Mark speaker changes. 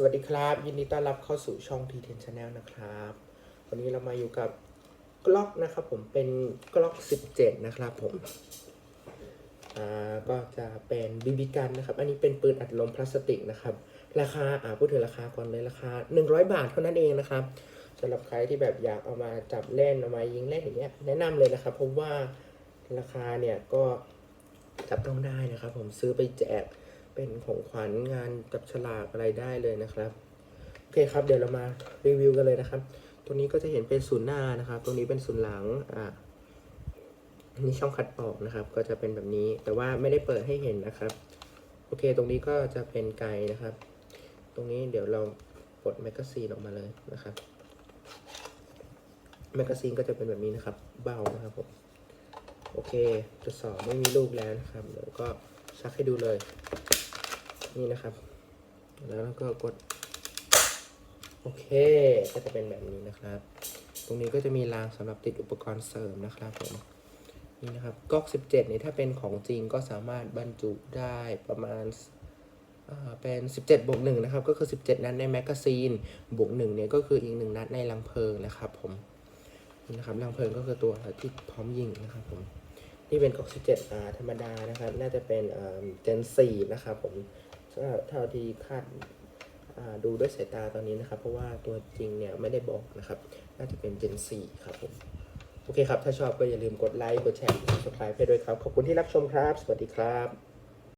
Speaker 1: สวัสดีครับ ยินดีต้อนรับเข้าสู่ช่อง T10 Channel นะครับ วันนี้เรามาอยู่กับกล็อกนะครับผมเป็นกล็อก 17 นะครับผม อ่าก็จะเป็นบีบีกันนะครับ อันนี้เป็นปืนอัดลมพลาสติกนะครับ ราคาอ่าพูดถึงราคาก่อนเลยราคา 100 บาทเท่านั้นเองนะครับสำหรับใครที่แบบอยากเอามาจับเล่นเอามายิงเล่นอย่างเงี้ยแนะนำเลยนะครับเพราะว่าราคาเนี่ยก็จับต้องได้นะครับ ผมซื้อไปแจก เป็นของขวัญงานจับฉลากอะไรได้เลยนะครับโอเคครับเดี๋ยวเรามารีวิวกันเลยนะครับตรงนี้ก็จะเห็นเป็นศูนย์หน้านะครับ ตรงนี้เป็นศูนย์หลังอ่านี่ช่องคัดออกนะครับ ก็จะเป็นแบบนี้ แต่ว่าไม่ได้เปิดให้เห็นนะครับ โอเค ตรงนี้ก็จะเป็นไกลนะครับ ตรงนี้เดี๋ยวเราปลดแมกกาซีนออกมาเลยนะครับแมกกาซีนก็จะเป็นแบบนี้นะครับ เบานะครับผมโอเคจุดสองไม่มีลูกแล้วนะครับเดี๋ยวก็ชักให้ดูเลย นี่นะครับ แล้วก็กด โอเค ก็จะเป็นแบบนี้นะครับ ตรงนี้ก็จะมีรางสำหรับติดอุปกรณ์เสริมนะครับผมนี่นะครับก๊อก 17เนี่ถ้าเป็นของจริงก็สามารถบรรจุได้ประมาณเป็น 17 บวก1นะครับ ก็คือ 17 นัดในแมกกาซีน บวก1เนี่ยก็คืออีก 1 นัดในลังเพลิงนะครับผมนี่นะครับลังเพลิงก็คือตัวที่พร้อมยิงนะครับผม นี่เป็นก๊อก 17อ่าธรรมดานะครับ น่าจะเป็นเจน4นะครับผม เท่าที่คาดดูด้วยสายตาตอนนี้นะครับ เพราะว่าตัวจริงเนี่ยไม่ได้บอกนะครับ น่าจะเป็น Gen 4 ครับผม โอเคครับ ถ้าชอบก็อย่าลืมกดไลค์ กดแชร์กด subscribe ให้ด้วยครับ ขอบคุณที่รับชมครับ สวัสดีครับ